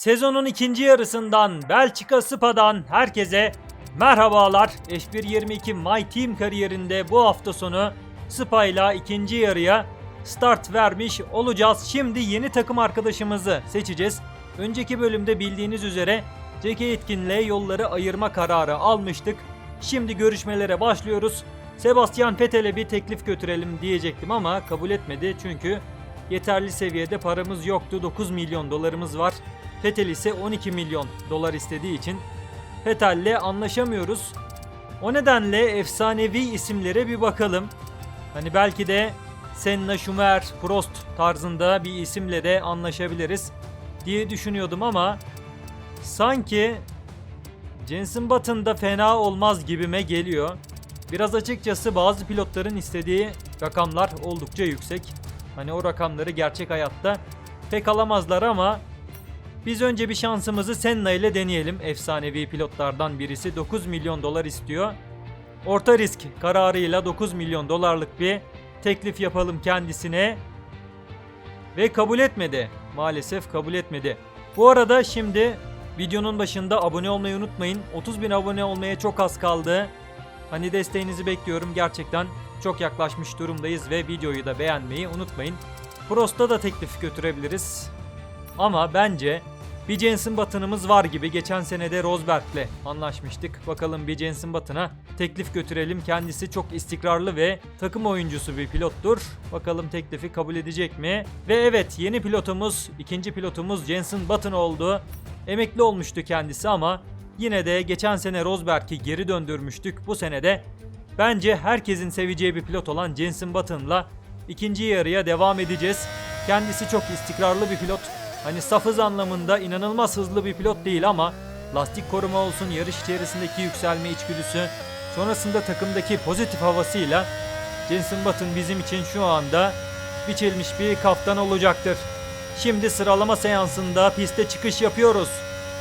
Sezonun ikinci yarısından Belçika Spa'dan herkese merhabalar. F1-22 My Team kariyerinde bu hafta sonu Spa ile ikinci yarıya start vermiş olacağız. Şimdi yeni takım arkadaşımızı seçeceğiz. Önceki bölümde bildiğiniz üzere Jackie Etkin'le yolları ayırma kararı almıştık. Şimdi görüşmelere başlıyoruz. Sebastian Vettel'e bir teklif götürelim diyecektim ama kabul etmedi çünkü yeterli seviyede paramız yoktu. 9 milyon dolarımız var. Vettel ise 12 milyon dolar istediği için Vettel'le anlaşamıyoruz. O nedenle efsanevi isimlere bir bakalım. Hani belki de Senna, Schumer, Prost tarzında bir isimle de anlaşabiliriz diye düşünüyordum ama sanki Jensen Button da fena olmaz gibime geliyor. Biraz açıkçası bazı pilotların istediği rakamlar oldukça yüksek. Hani o rakamları gerçek hayatta pek alamazlar ama biz önce bir şansımızı Senna ile deneyelim. Efsanevi pilotlardan birisi 9 milyon dolar istiyor. Orta risk kararıyla 9 milyon dolarlık bir teklif yapalım kendisine. Ve kabul etmedi. Maalesef kabul etmedi. Bu arada şimdi videonun başında abone olmayı unutmayın. 30 bin abone olmaya çok az kaldı. Hani desteğinizi bekliyorum. Gerçekten çok yaklaşmış durumdayız ve videoyu da beğenmeyi unutmayın. Prost'a da teklif götürebiliriz. Ama bence bir Jensen Button'ımız var gibi. Geçen senede Rosberg'le anlaşmıştık. Bakalım bir Jensen Button'a teklif götürelim. Kendisi çok istikrarlı ve takım oyuncusu bir pilottur. Bakalım teklifi kabul edecek mi? Ve evet yeni pilotumuz, ikinci pilotumuz Jensen Button oldu. Emekli olmuştu kendisi ama yine de geçen sene Rosberg'i geri döndürmüştük. Bu sene de bence herkesin seveceği bir pilot olan Jensen Button'la ikinci yarıya devam edeceğiz. Kendisi çok istikrarlı bir pilot. Hani saf hız anlamında inanılmaz hızlı bir pilot değil ama lastik koruma olsun, yarış içerisindeki yükselme içgüdüsü, sonrasında takımdaki pozitif havasıyla Jensen Button bizim için şu anda biçilmiş bir kaftan olacaktır. Şimdi sıralama seansında piste çıkış yapıyoruz.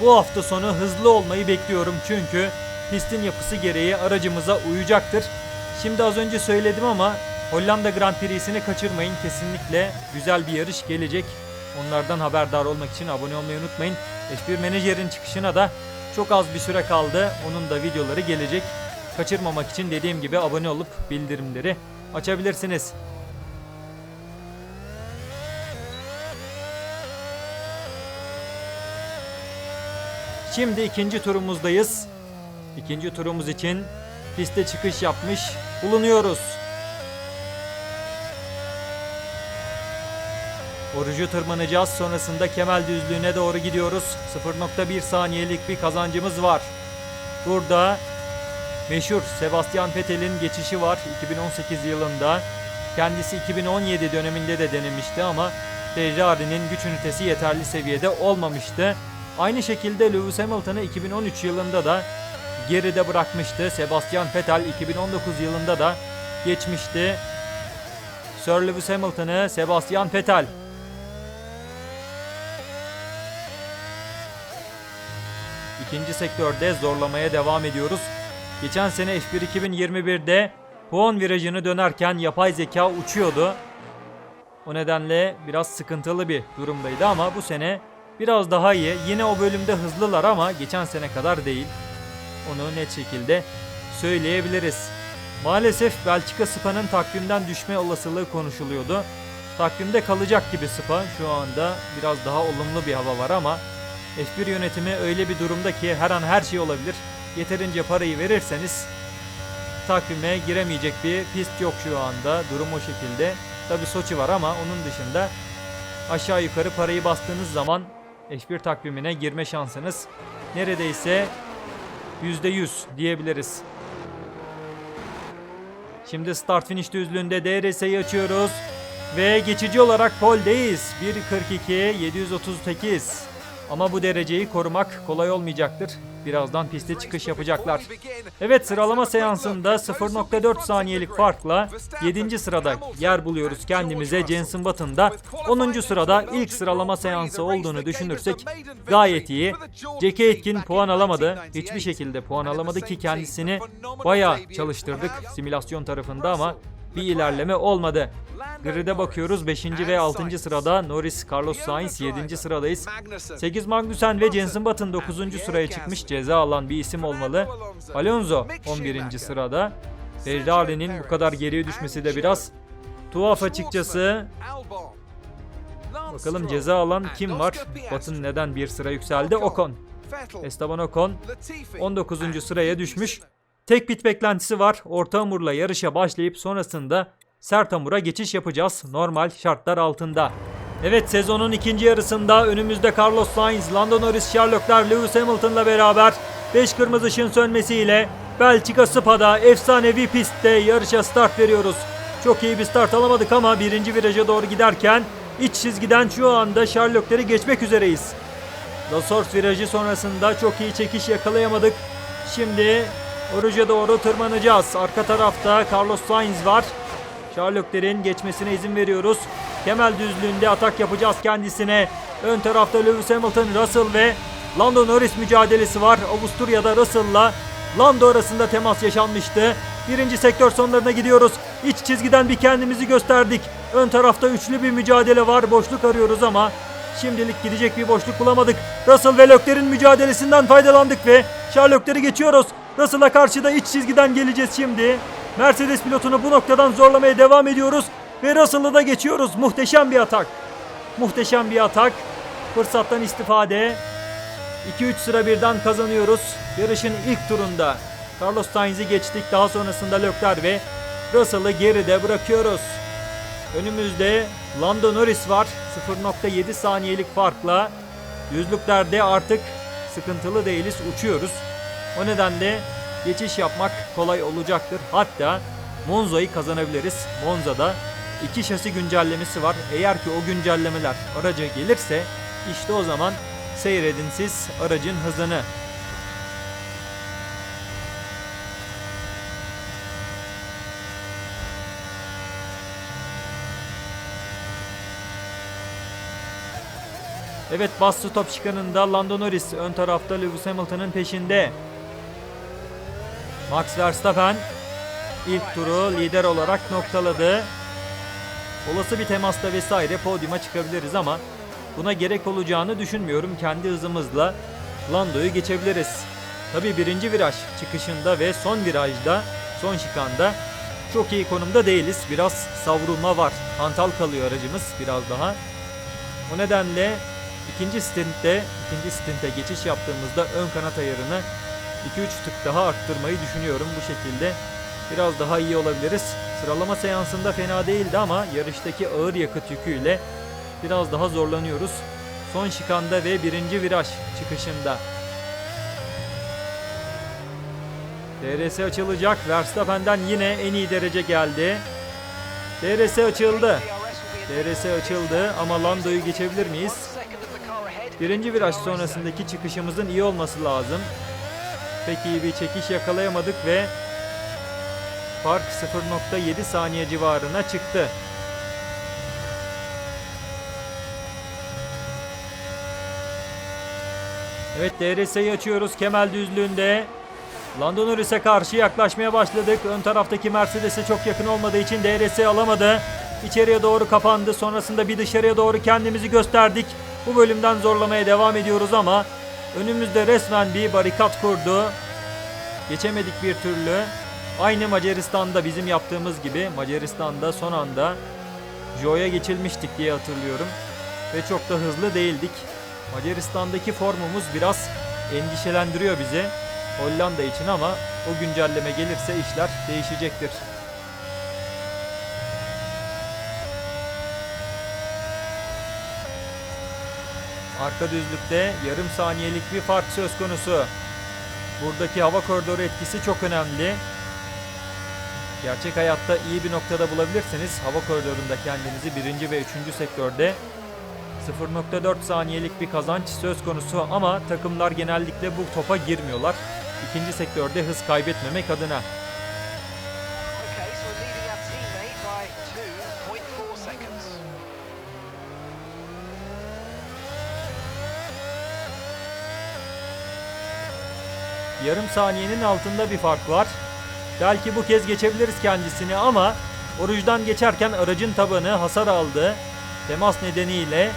Bu hafta sonu hızlı olmayı bekliyorum çünkü pistin yapısı gereği aracımıza uyacaktır. Şimdi az önce söyledim ama Hollanda Grand Prix'sini kaçırmayın. Kesinlikle güzel bir yarış gelecek. Onlardan haberdar olmak için abone olmayı unutmayın. F1 Menajer'in çıkışına da çok az bir süre kaldı. Onun da videoları gelecek. Kaçırmamak için dediğim gibi abone olup bildirimleri açabilirsiniz. Şimdi ikinci turumuzdayız. İkinci turumuz için piste çıkış yapmış bulunuyoruz. Orucu tırmanacağız. Sonrasında Kemal Düzlüğü'ne doğru gidiyoruz. 0.1 saniyelik bir kazancımız var. Burada meşhur Sebastian Vettel'in geçişi var 2018 yılında. Kendisi 2017 döneminde de denemişti ama Ferrari'nin güç ünitesi yeterli seviyede olmamıştı. Aynı şekilde Lewis Hamilton'ı 2013 yılında da geride bırakmıştı. Sebastian Vettel 2019 yılında da geçmişti. Sir Lewis Hamilton'ı Sebastian Vettel İkinci sektörde zorlamaya devam ediyoruz. Geçen sene F1 2021'de puan virajını dönerken yapay zeka uçuyordu. O nedenle biraz sıkıntılı bir durumdaydı ama bu sene biraz daha iyi. Yine o bölümde hızlılar ama geçen sene kadar değil. Onu net şekilde söyleyebiliriz. Maalesef Belçika Spa'nın takvimden düşme olasılığı konuşuluyordu. Takvimde kalacak gibi Spa şu anda biraz daha olumlu bir hava var ama F1 yönetimi öyle bir durumda ki her an her şey olabilir. Yeterince parayı verirseniz takvime giremeyecek bir pist yok şu anda. Durum o şekilde. Tabi Soçi var ama onun dışında aşağı yukarı parayı bastığınız zaman F1 takvimine girme şansınız neredeyse %100 diyebiliriz. Şimdi start finish düzlüğünde DRS'yi açıyoruz. Ve geçici olarak pole'deyiz. 1.42 738. Ama bu dereceyi korumak kolay olmayacaktır. Birazdan piste çıkış yapacaklar. Evet sıralama seansında 0.4 saniyelik farkla 7. sırada yer buluyoruz kendimize. Jensen Button'da 10. sırada ilk sıralama seansı olduğunu düşünürsek gayet iyi. Jackie Etkin puan alamadı. Hiçbir şekilde puan alamadı ki kendisini bayağı çalıştırdık simülasyon tarafında ama bir ilerleme olmadı. Grid'e bakıyoruz 5. ve 6. sırada Norris, Carlos Sainz 7. sıradayız. 8 Magnussen ve Jenson Button 9. sıraya çıkmış ceza alan bir isim olmalı. Alonso 11. sırada. Ferrari'nin bu kadar geriye düşmesi de biraz tuhaf açıkçası. Bakalım ceza alan kim var? Button neden bir sıra yükseldi? Ocon. Esteban Ocon 19. sıraya düşmüş. Tek pit beklentisi var. Orta hamurla yarışa başlayıp sonrasında sert hamura geçiş yapacağız normal şartlar altında. Evet sezonun ikinci yarısında önümüzde Carlos Sainz, Lando Norris, Leclerc, Lewis Hamilton'la beraber 5 kırmızı ışığın sönmesiyle Belçika Spa'da efsanevi pistte yarışa start veriyoruz. Çok iyi bir start alamadık ama birinci viraja doğru giderken iç çizgiden şu anda Leclerc'i geçmek üzereyiz. La Source virajı sonrasında çok iyi çekiş yakalayamadık. Şimdi Oruç'a doğru tırmanacağız. Arka tarafta Carlos Sainz var. Charles Leclerc'in geçmesine izin veriyoruz. Kemal düzlüğünde atak yapacağız kendisine. Ön tarafta Lewis Hamilton, Russell ve Lando Norris mücadelesi var. Avusturya'da Russell'la Lando arasında temas yaşanmıştı. Birinci sektör sonlarına gidiyoruz. İç çizgiden bir kendimizi gösterdik. Ön tarafta üçlü bir mücadele var. Boşluk arıyoruz ama Şimdilik gidecek bir boşluk bulamadık. Russell ve Leclerc'in mücadelesinden faydalandık ve Leclerc'i geçiyoruz. Russell'a karşı da iç çizgiden geleceğiz şimdi. Mercedes pilotunu bu noktadan zorlamaya devam ediyoruz. Ve Russell'ı da geçiyoruz. Muhteşem bir atak. Muhteşem bir atak. Fırsattan istifade. 2-3 sıra birden kazanıyoruz. Yarışın ilk turunda. Carlos Sainz'i geçtik. Daha sonrasında Leclerc ve Russell'ı geride bırakıyoruz. Önümüzde Lando Norris var. 0.7 saniyelik farkla yüzlüklerde artık sıkıntılı değiliz. Uçuyoruz. O nedenle geçiş yapmak kolay olacaktır. Hatta Monza'yı kazanabiliriz. Monza'da iki şasi güncellemesi var. Eğer ki o güncellemeler araca gelirse işte o zaman seyredin siz aracın hızını. Evet bas stop çıkanında Lando Norris ön tarafta Lewis Hamilton'ın peşinde. Max Verstappen ilk turu lider olarak noktaladı. Olası bir temasta vesaire podyuma çıkabiliriz ama buna gerek olacağını düşünmüyorum. Kendi hızımızla Lando'yu geçebiliriz. Tabi birinci viraj çıkışında ve son virajda, son şikanda çok iyi konumda değiliz. Biraz savrulma var. Hantal kalıyor aracımız biraz daha. O nedenle ikinci stintte, ikinci stinte geçiş yaptığımızda ön kanat ayarını 2-3 tık daha arttırmayı düşünüyorum bu şekilde. Biraz daha iyi olabiliriz. Sıralama seansında fena değildi ama yarıştaki ağır yakıt yüküyle biraz daha zorlanıyoruz. Son şikanda ve birinci viraj çıkışında. DRS açılacak. Verstappen'den yine en iyi derece geldi. DRS açıldı. DRS açıldı ama Lando'yu geçebilir miyiz? Birinci viraj sonrasındaki çıkışımızın iyi olması lazım. Pek iyi bir çekiş yakalayamadık ve fark 0.7 saniye civarına çıktı. Evet DRS'yi açıyoruz Kemal düzlüğünde. Lando Norris'e karşı yaklaşmaya başladık. Ön taraftaki Mercedes'e çok yakın olmadığı için DRS alamadı. İçeriye doğru kapandı. Sonrasında bir dışarıya doğru kendimizi gösterdik. Bu bölümden zorlamaya devam ediyoruz ama önümüzde resmen bir barikat kurdu. Geçemedik bir türlü. Aynı Macaristan'da bizim yaptığımız gibi Macaristan'da son anda Joe'ya geçilmiştik diye hatırlıyorum. Ve çok da hızlı değildik. Macaristan'daki formumuz biraz endişelendiriyor bizi. Hollanda için ama o güncelleme gelirse işler değişecektir. Arka düzlükte yarım saniyelik bir fark söz konusu. Buradaki hava koridoru etkisi çok önemli. Gerçek hayatta iyi bir noktada bulabilirseniz hava koridorunda kendinizi birinci ve üçüncü sektörde 0.4 saniyelik bir kazanç söz konusu ama takımlar genellikle bu topa girmiyorlar. İkinci sektörde hız kaybetmemek adına. Yarım saniyenin altında bir fark var. Belki bu kez geçebiliriz kendisini ama Oruçtan geçerken aracın tabanı hasar aldı. Temas nedeniyle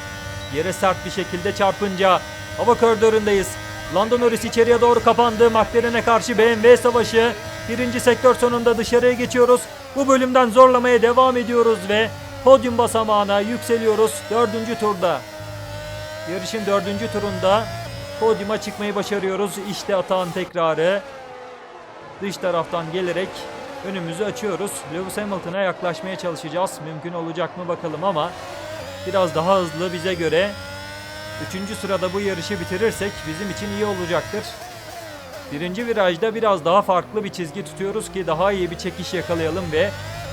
yere sert bir şekilde çarpınca hava koridorundayız. Lando Norris içeriye doğru kapandı. McLaren'e karşı BMW savaşı. Birinci sektör sonunda dışarıya geçiyoruz. Bu bölümden zorlamaya devam ediyoruz ve podyum basamağına yükseliyoruz dördüncü turda. Yarışın dördüncü turunda podyuma çıkmayı başarıyoruz. İşte atağın tekrarı. Dış taraftan gelerek önümüzü açıyoruz. Lewis Hamilton'a yaklaşmaya çalışacağız. Mümkün olacak mı bakalım ama biraz daha hızlı bize göre. Üçüncü sırada bu yarışı bitirirsek bizim için iyi olacaktır. Birinci virajda biraz daha farklı bir çizgi tutuyoruz ki daha iyi bir çekiş yakalayalım ve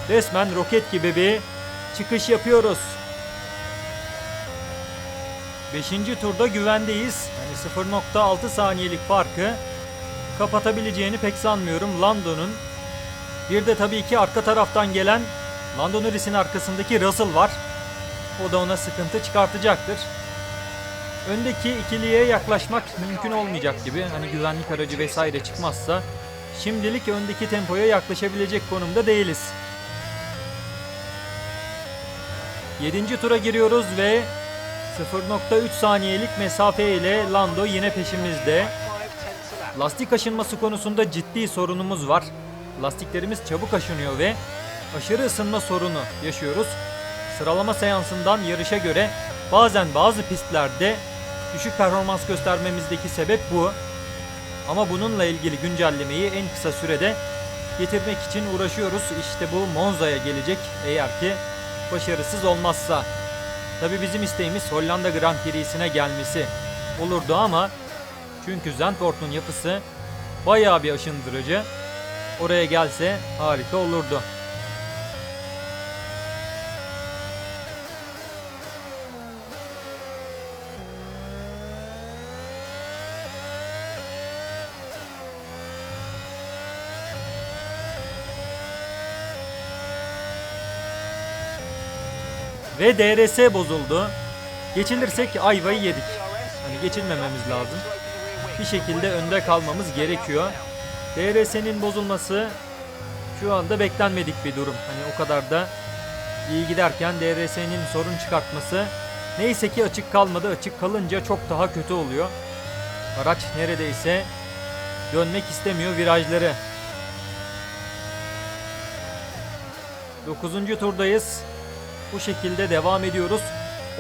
resmen roket gibi bir çıkış yapıyoruz. Beşinci turda güvendeyiz. Yani 0.6 saniyelik farkı kapatabileceğini pek sanmıyorum Lando'nun. Bir de tabii ki arka taraftan gelen Lando Norris'in arkasındaki Russell var. O da ona sıkıntı çıkartacaktır. Öndeki ikiliye yaklaşmak mümkün olmayacak gibi. Hani güvenlik aracı vesaire çıkmazsa şimdilik öndeki tempoya yaklaşabilecek konumda değiliz. 7. tura giriyoruz ve 0.3 saniyelik mesafe ile Lando yine peşimizde. Lastik aşınması konusunda ciddi sorunumuz var. Lastiklerimiz çabuk aşınıyor ve aşırı ısınma sorunu yaşıyoruz. Sıralama seansından yarışa göre bazen bazı pistlerde düşük performans göstermemizdeki sebep bu. Ama bununla ilgili güncellemeyi en kısa sürede getirmek için uğraşıyoruz. İşte bu Monza'ya gelecek eğer ki başarısız olmazsa. Tabi bizim isteğimiz Hollanda Grand Prix'sine gelmesi olurdu ama çünkü Zandvoort'un yapısı bayağı bir aşındırıcı. Oraya gelse harika olurdu. Ve DRS bozuldu. Geçilirsek ayvayı yedik. Hani geçilmememiz lazım. Bir şekilde önde kalmamız gerekiyor. DRS'nin bozulması şu anda beklenmedik bir durum. Hani o kadar da iyi giderken DRS'nin sorun çıkartması neyse ki açık kalmadı. Açık kalınca çok daha kötü oluyor. Araç neredeyse dönmek istemiyor virajları. 9. turdayız. Bu şekilde devam ediyoruz.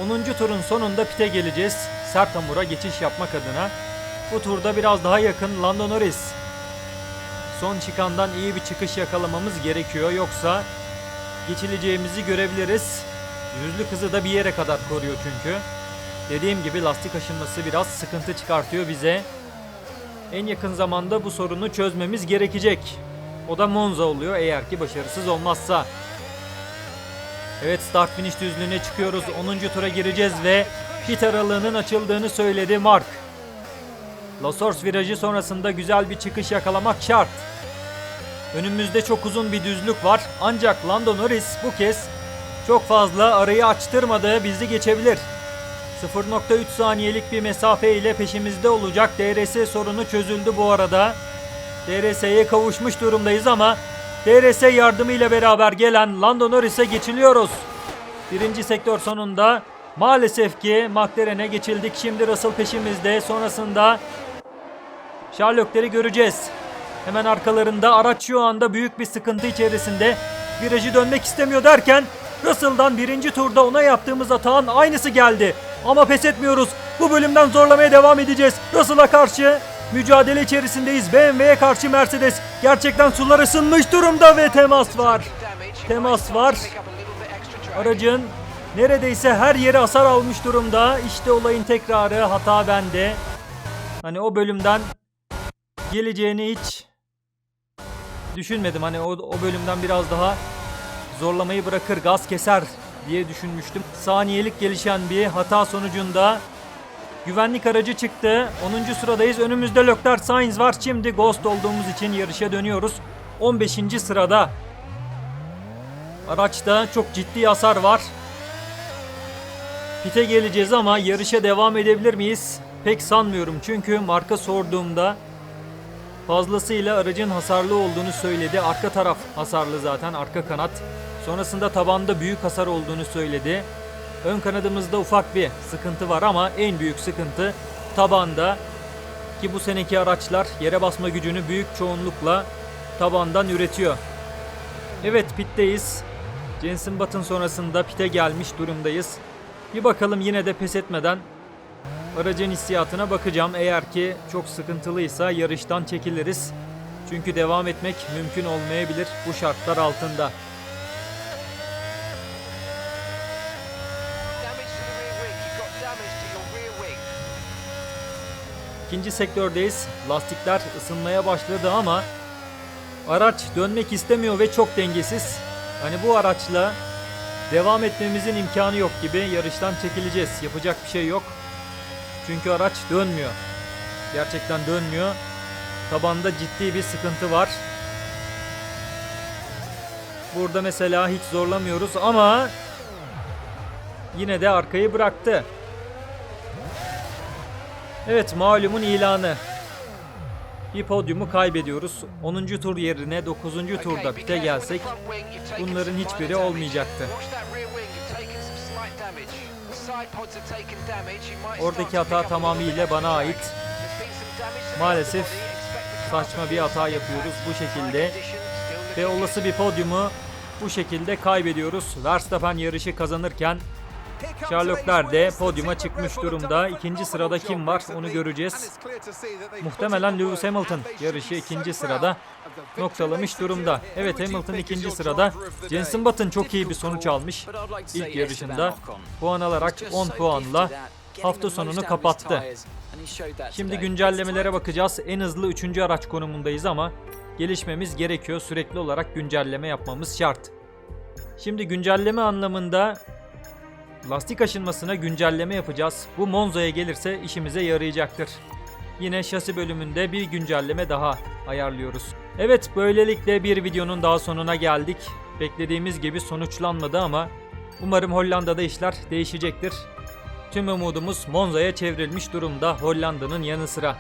10. turun sonunda pite geleceğiz. Sert hamura geçiş yapmak adına. Bu turda biraz daha yakın Lando Norris. Son çıkandan iyi bir çıkış yakalamamız gerekiyor. Yoksa geçileceğimizi görebiliriz. Düzlük hızı da bir yere kadar koruyor çünkü. Dediğim gibi lastik aşınması biraz sıkıntı çıkartıyor bize. En yakın zamanda bu sorunu çözmemiz gerekecek. O da Monza oluyor eğer ki başarısız olmazsa. Evet start finish düzlüğüne çıkıyoruz. 10. tura gireceğiz ve pit aralığının açıldığını söyledi Mark. La Source virajı sonrasında güzel bir çıkış yakalamak şart. Önümüzde çok uzun bir düzlük var ancak Lando Norris bu kez çok fazla arayı açtırmadı bizi geçebilir. 0.3 saniyelik bir mesafe ile peşimizde olacak DRS sorunu çözüldü bu arada. DRS'ye kavuşmuş durumdayız ama DRS yardımıyla beraber gelen Lando Norris'e geçiliyoruz. Birinci sektör sonunda maalesef ki McLaren'e geçildik. Şimdi Russell peşimizde. Sonrasında Sherlock'leri göreceğiz. Hemen arkalarında araç şu anda büyük bir sıkıntı içerisinde. Virajı dönmek istemiyor derken Russell'dan birinci turda ona yaptığımız hatağın aynısı geldi. Ama pes etmiyoruz. Bu bölümden zorlamaya devam edeceğiz. Russell'a karşı mücadele içerisindeyiz. BMW'ye karşı Mercedes gerçekten sular ısınmış durumda ve temas var. Temas var. Aracın neredeyse her yeri hasar almış durumda. İşte olayın tekrarı hata bende. Hani o bölümden geleceğini hiç düşünmedim. Hani o, o bölümden biraz daha zorlamayı bırakır, gaz keser diye düşünmüştüm. Saniyelik gelişen bir hata sonucunda güvenlik aracı çıktı. 10. sıradayız. Önümüzde Leclerc Sainz var. Şimdi Ghost olduğumuz için yarışa dönüyoruz. 15. sırada. Araçta çok ciddi hasar var. Pite geleceğiz ama yarışa devam edebilir miyiz? Pek sanmıyorum çünkü marka sorduğumda fazlasıyla aracın hasarlı olduğunu söyledi. Arka taraf hasarlı zaten arka kanat. Sonrasında tabanda büyük hasar olduğunu söyledi. Ön kanadımızda ufak bir sıkıntı var ama en büyük sıkıntı tabanda ki bu seneki araçlar yere basma gücünü büyük çoğunlukla tabandan üretiyor. Evet pitteyiz. Jensen Button sonrasında pite gelmiş durumdayız. Bir bakalım yine de pes etmeden aracın hissiyatına bakacağım. Eğer ki çok sıkıntılıysa yarıştan çekiliriz. Çünkü devam etmek mümkün olmayabilir bu şartlar altında. İkinci sektördeyiz. Lastikler ısınmaya başladı ama araç dönmek istemiyor ve çok dengesiz. Hani bu araçla devam etmemizin imkanı yok gibi yarıştan çekileceğiz. Yapacak bir şey yok. Çünkü araç dönmüyor. Gerçekten dönmüyor. Tabanda ciddi bir sıkıntı var. Burada mesela hiç zorlamıyoruz ama yine de arkayı bıraktı. Evet malumun ilanı. Bir podyumu kaybediyoruz. 10. tur yerine 9. Okay, turda pite gelsek bunların hiçbiri olmayacaktı. Oradaki hata tamamıyla bana ait. Maalesef saçma bir hata yapıyoruz bu şekilde ve olası bir podyumu bu şekilde kaybediyoruz. Verstappen yarışı kazanırken Sherlock de podyuma çıkmış durumda. İkinci sırada kim var onu göreceğiz. Muhtemelen Lewis Hamilton yarışı ikinci sırada noktalamış durumda. Evet Hamilton ikinci sırada. Jenson Button çok iyi bir sonuç almış. İlk yarışında puan alarak 10 puanla hafta sonunu kapattı. Şimdi güncellemelere bakacağız. En hızlı 3. araç konumundayız ama gelişmemiz gerekiyor. Sürekli olarak güncelleme yapmamız şart. Şimdi güncelleme anlamında lastik aşınmasına güncelleme yapacağız. Bu Monza'ya gelirse işimize yarayacaktır. Yine şasi bölümünde bir güncelleme daha ayarlıyoruz. Evet böylelikle bir videonun daha sonuna geldik. Beklediğimiz gibi sonuçlanmadı ama umarım Hollanda'da işler değişecektir. Tüm umudumuz Monza'ya çevrilmiş durumda Hollanda'nın yanı sıra.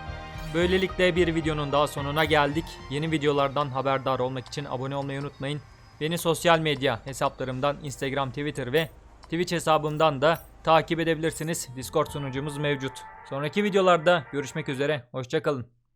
Böylelikle bir videonun daha sonuna geldik. Yeni videolardan haberdar olmak için abone olmayı unutmayın. Beni sosyal medya hesaplarımdan Instagram, Twitter ve Twitch hesabımdan da takip edebilirsiniz. Discord sunucumuz mevcut. Sonraki videolarda görüşmek üzere. Hoşçakalın.